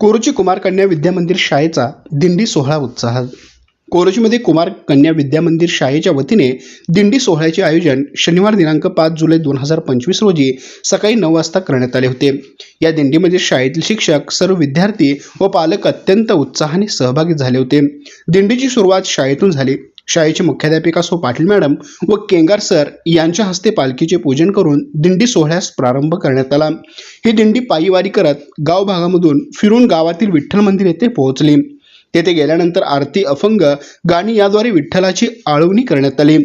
कोरोची कुमार कन्या विद्या मंदिर शाळेचा दिंडी सोहळा उत्साहात कोरोचीमध्ये कुमार कन्या विद्या मंदिर शाळेच्या वतीने दिंडी सोहळ्याचे आयोजन शनिवार दिनांक पाच जुलै दोन हजार पंचवीस रोजी सकाळी नऊ वाजता करण्यात आले होते. या दिंडीमध्ये शाळेतील शिक्षक सर्व विद्यार्थी व पालक अत्यंत उत्साहाने सहभागी झाले होते. दिंडीची सुरुवात शाळेतून झाली. शाळेचे मुख्याध्यापिका सो पाटील मॅडम व केंगार सर यांच्या हस्ते पालखीचे पूजन करून दिंडी सोहळ्यास प्रारंभ करण्यात आला. ही दिंडी पायीवारी करत गाव भागामधून फिरून गावातील विठ्ठल मंदिर येथे पोहोचली. तेथे गेल्यानंतर आरती अफंग गाणी याद्वारे विठ्ठलाची आळवणी करण्यात आली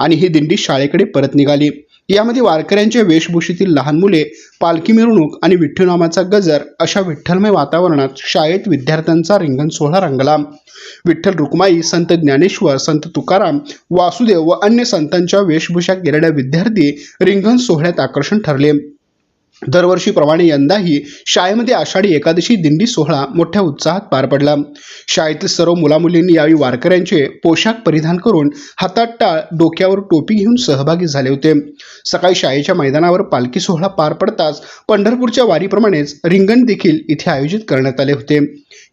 आणि ही दिंडी शाळेकडे परत निघाली. यामध्ये वारकऱ्यांच्या वेशभूषेतील लहान मुले पालखी मिरवणूक आणि विठ्ठलनामाचा गजर अशा विठ्ठलमय वातावरणात शाळेत विद्यार्थ्यांचा रिंगण सोहळा रंगला. विठ्ठल रुक्माई संत ज्ञानेश्वर संत तुकाराम वासुदेव व अन्य संतांच्या वेशभूषा केलेल्या विद्यार्थी रिंगण सोहळ्यात आकर्षण ठरले. दरवर्षीप्रमाणे यंदाही शाळेमध्ये आषाढी एकादशी दिंडी सोहळा मोठ्या उत्साहात पार पडला. शाळेतील सर्व मुलामुलींनी यावेळी वारकऱ्यांचे पोशाख परिधान करून हातात टाळ डोक्यावर टोपी घेऊन सहभागी झाले होते. सकाळी शाळेच्या मैदानावर पालखी सोहळा पार पडताच पंढरपूरच्या वारीप्रमाणेच रिंगण देखील इथे आयोजित करण्यात आले होते.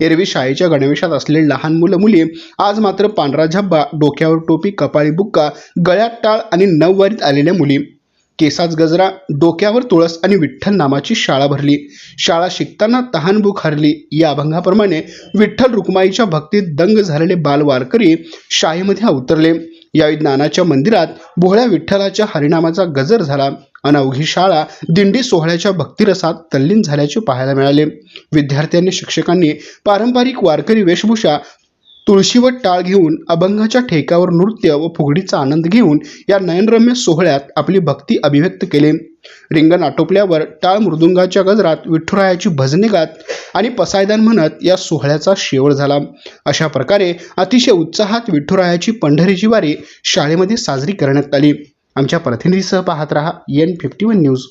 एरवी शाळेच्या गणवेशात असलेले लहान मुलं मुली आज मात्र पांढरा झब्बा डोक्यावर टोपी कपाळी बुक्का गळ्यात टाळ आणि नववारीत आलेल्या मुली. केसाच गजरा डोक्यावर तुळस आणि विठ्ठल नामाची शाळा भरली. शाळा शिकताना तहानभूक हरली. या अभंगाप्रमाणे विठ्ठल रुक्माईच्या भक्तीत दंग झालेले बाल वारकरी शाळेमध्ये अवतरले. यावेळी ज्ञानाच्या मंदिरात भोळ्या विठ्ठलाच्या हरिनामाचा गजर झाला. अनवघी शाळा दिंडी सोहळ्याच्या भक्तिरसात तल्लीन झाल्याचे पाहायला मिळाले. विद्यार्थ्यांनी शिक्षकांनी पारंपरिक वारकरी वेशभूषा तुळशीवर टाळ घेऊन अभंगाच्या ठेक्यावर नृत्य व फुगडीचा आनंद घेऊन या नयनरम्य सोहळ्यात आपली भक्ती अभिव्यक्त केली. रिंगण आटोपल्यावर टाळ मृदुंगाच्या गजरात विठ्ठुरायाची भजने गात आणि पसायदान म्हणत या सोहळ्याचा शेवट झाला. अशा प्रकारे अतिशय उत्साहात विठ्ठुरायाची पंढरीची वारी शाळेमध्ये साजरी करण्यात आली. आमच्या प्रतिनिधीसह पाहत रहा एन फिफ्टी वन न्यूज